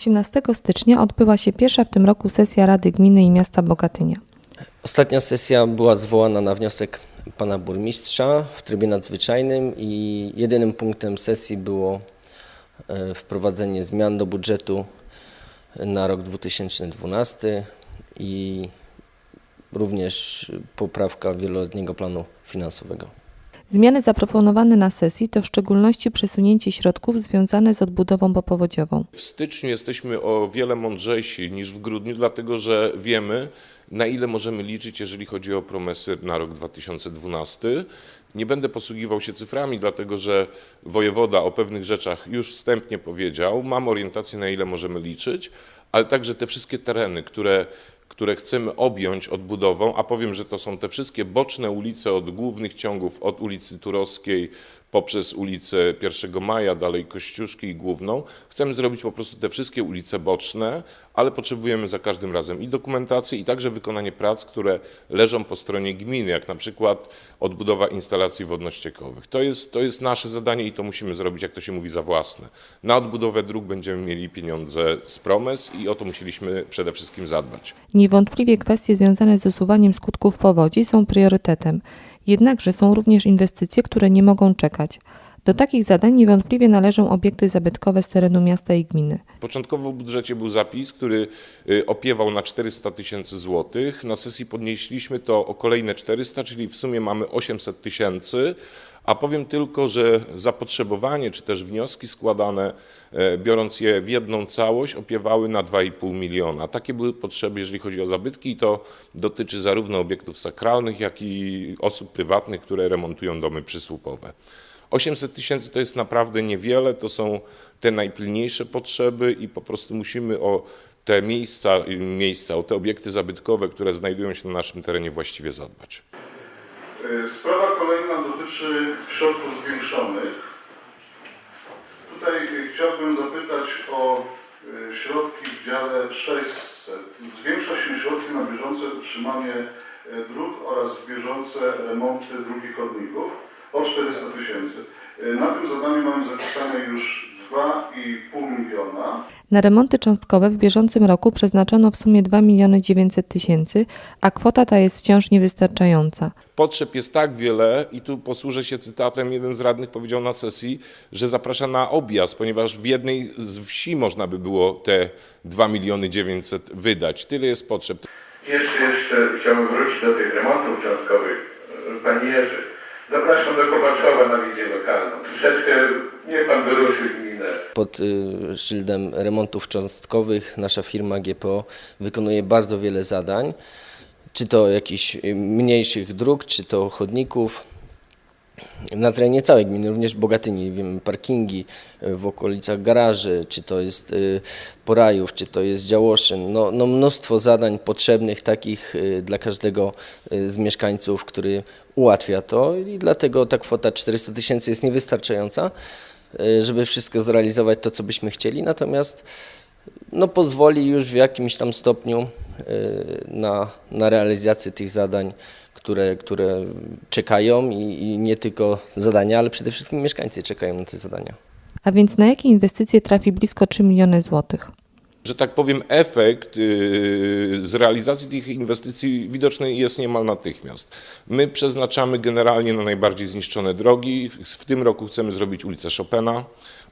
18 stycznia odbyła się pierwsza w tym roku sesja Rady Gminy i Miasta Bogatynia. Ostatnia sesja była zwołana na wniosek pana burmistrza w trybie nadzwyczajnym i jedynym punktem sesji było e, wprowadzenie zmian do budżetu na rok 2012 i również poprawka wieloletniego planu finansowego. Zmiany zaproponowane na sesji to w szczególności przesunięcie środków związane z odbudową popowodziową. W styczniu jesteśmy o wiele mądrzejsi niż w grudniu, dlatego że wiemy, na ile możemy liczyć, jeżeli chodzi o promesy na rok 2012. Nie będę posługiwał się cyframi, dlatego że wojewoda o pewnych rzeczach już wstępnie powiedział. Mam orientację, na ile możemy liczyć, ale także te wszystkie tereny, które które chcemy objąć odbudową, a powiem, że to są te wszystkie boczne ulice od głównych ciągów, od ulicy Turowskiej poprzez ulicę 1 Maja, dalej Kościuszki i Główną. Chcemy zrobić po prostu te wszystkie ulice boczne, ale potrzebujemy za każdym razem i dokumentację, i także wykonanie prac, które leżą po stronie gminy, jak na przykład odbudowa instalacji wodno-ściekowych. To jest, to jest nasze zadanie i to musimy zrobić, jak to się mówi, za własne. Na odbudowę dróg będziemy mieli pieniądze z promes i o to musieliśmy przede wszystkim zadbać. Niewątpliwie kwestie związane z usuwaniem skutków powodzi są priorytetem, jednakże są również inwestycje, które nie mogą czekać. Do takich zadań niewątpliwie należą obiekty zabytkowe z terenu miasta i gminy. Początkowo w budżecie był zapis, który y, opiewał na 400 tysięcy złotych. Na sesji podnieśliśmy to o kolejne 400, czyli w sumie mamy 800 tysięcy. A powiem tylko, że zapotrzebowanie czy też wnioski składane, e, biorąc je w jedną całość, opiewały na 2,5 miliona. Takie były potrzeby, jeżeli chodzi o zabytki, i to dotyczy zarówno obiektów sakralnych, jak i osób prywatnych, które remontują domy przysłupowe. 800 tysięcy to jest naprawdę niewiele, to są te najpilniejsze potrzeby i po prostu musimy o te miejsca, miejsca, o te obiekty zabytkowe, które znajdują się na naszym terenie właściwie zadbać. Y, Sprawa kolejna dotyczy środków zwiększonych. Tutaj y, chciałbym zapytać o y, środki w dziale 600. Zwiększa się środki na bieżące utrzymanie dróg oraz bieżące remonty dróg i chodników o 400 tysięcy. Na tym zadaniu mamy zapisane już 2,5 miliona. Na remonty cząstkowe w bieżącym roku przeznaczono w sumie 2 miliony 900 tysięcy, a kwota ta jest wciąż niewystarczająca. Potrzeb jest tak wiele i tu posłużę się cytatem, jeden z radnych powiedział na sesji, że zaprasza na objazd, ponieważ w jednej z wsi można by było te 2 miliony 900 wydać. Tyle jest potrzeb. Jeszcze, jeszcze chciałbym wrócić do tych remontów cząstkowych. Panie Jerzy, zapraszam do Kobaczowa na wizję lokalną. Troszeczkę niech Pan wyruszy gminę. Pod y, szyldem remontów cząstkowych nasza firma GPO wykonuje bardzo wiele zadań, czy to jakichś y, mniejszych dróg, czy to chodników. Na terenie całej gminy, również Bogatyni, wiemy, parkingi y, w okolicach garaży, czy to jest Porajów, czy to jest Działoszyn. No, no mnóstwo zadań potrzebnych takich dla każdego z mieszkańców, który ułatwia to i dlatego ta kwota 400 tysięcy jest niewystarczająca, żeby wszystko zrealizować to, co byśmy chcieli, natomiast no, pozwoli już w jakimś tam stopniu y, na, na realizację tych zadań, które, które czekają i, i nie tylko zadania, ale przede wszystkim mieszkańcy czekają na te zadania. A więc na jakie inwestycje trafi blisko 3 miliony złotych? Że tak powiem, efekt yy, z realizacji tych inwestycji widoczny jest niemal natychmiast. My przeznaczamy generalnie na najbardziej zniszczone drogi. W tym roku chcemy zrobić ulicę Chopina.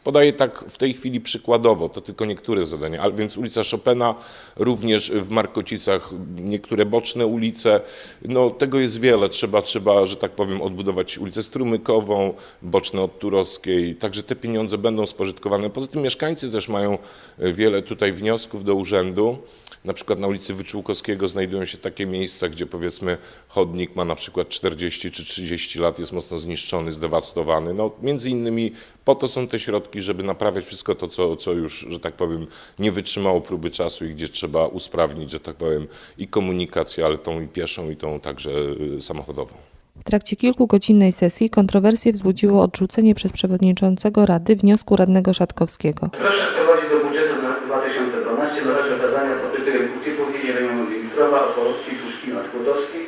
Podaję tak w tej chwili przykładowo, to tylko niektóre zadania, więc ulica Chopina, również w Markocicach niektóre boczne ulice. No tego jest wiele, trzeba, trzeba, że tak powiem, odbudować ulicę Strumykową, boczne od Turowskiej, także te pieniądze będą spożytkowane. Poza tym mieszkańcy też mają e, wiele tutaj wniosków do urzędu. Na przykład na ulicy Wyczółkowskiego znajdują się takie miejsca, gdzie powiedzmy chodnik ma na przykład 40 czy 30 lat, jest mocno zniszczony, zdewastowany. No, między innymi po to są te środki, żeby naprawiać wszystko to, co, co już, że tak powiem, nie wytrzymało próby czasu i gdzie trzeba usprawnić, że tak powiem, i komunikację, ale tą i pieszą, i tą także y, samochodową. W trakcie kilkugodzinnej sesji kontrowersje wzbudziło odrzucenie przez przewodniczącego Rady wniosku radnego Szatkowskiego. Proszę wprowadzić do budżetu na rok 2012 nowego zadania pod tytułem Uciepłownienie rejonu Limtrowa, Opolski, Puszkina, Skłodowski.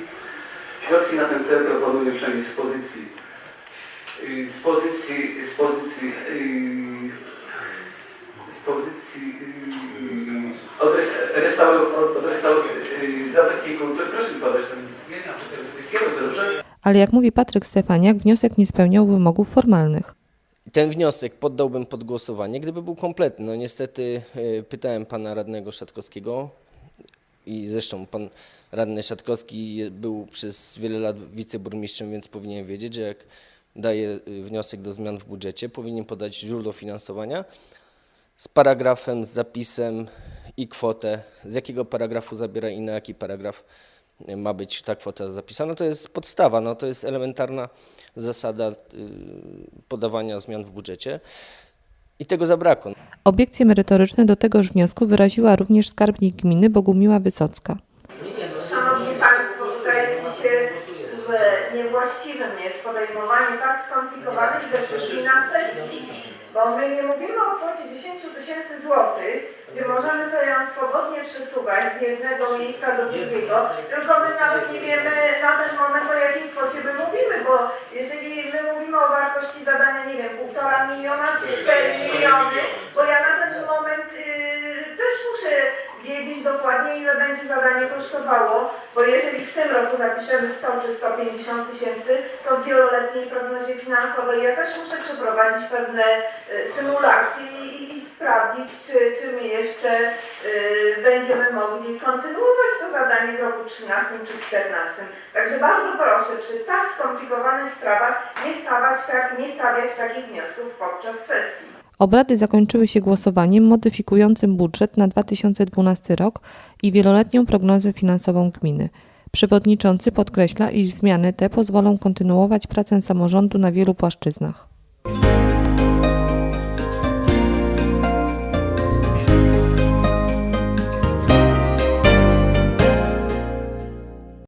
Środki na ten cel proponuję przejść z pozycji z pozycji z pozycji y, z z pozycji y, od, y, zabytki kultury. Proszę podać dobrze? Ale jak mówi Patryk Stefaniak, wniosek nie spełniał wymogów formalnych. Ten wniosek poddałbym pod głosowanie, gdyby był kompletny. No niestety pytałem pana radnego Szatkowskiego i zresztą pan radny Szatkowski był przez wiele lat wiceburmistrzem, więc powinien wiedzieć, że jak daje y, wniosek do zmian w budżecie, powinien podać źródło finansowania z paragrafem, z zapisem i kwotę, z jakiego paragrafu zabiera i na jaki paragraf y, ma być ta kwota zapisana. To jest podstawa, no to jest elementarna zasada y, podawania zmian w budżecie i tego zabrakło. Obiekcje merytoryczne do tegoż wniosku wyraziła również skarbnik gminy Bogumiła Wysocka. Niewłaściwym jest podejmowanie tak skomplikowanych decyzji na sesji, bo my nie mówimy o kwocie 10 tysięcy złotych, gdzie możemy sobie ją swobodnie przesuwać z jednego miejsca do drugiego, tylko my nawet nie wiemy na ten moment o jakiej kwocie my mówimy, bo jeżeli my mówimy o wartości zadania, nie wiem, półtora miliona czy 4 miliony, bo ja na ten moment yy, też muszę wiedzieć dokładnie, ile będzie zadanie kosztowało, bo jeżeli w tym roku zapiszemy 100 czy 150 tysięcy, to w wieloletniej prognozie finansowej ja też muszę przeprowadzić pewne y, symulacje i, i sprawdzić, czy, czy my jeszcze y, będziemy mogli kontynuować to zadanie w roku 13 czy 14. Także bardzo proszę, przy tak skomplikowanych sprawach nie stawać tak, nie stawiać takich wniosków podczas sesji. Obrady zakończyły się głosowaniem modyfikującym budżet na 2012 rok i wieloletnią prognozę finansową gminy. Przewodniczący podkreśla, iż zmiany te pozwolą kontynuować pracę samorządu na wielu płaszczyznach.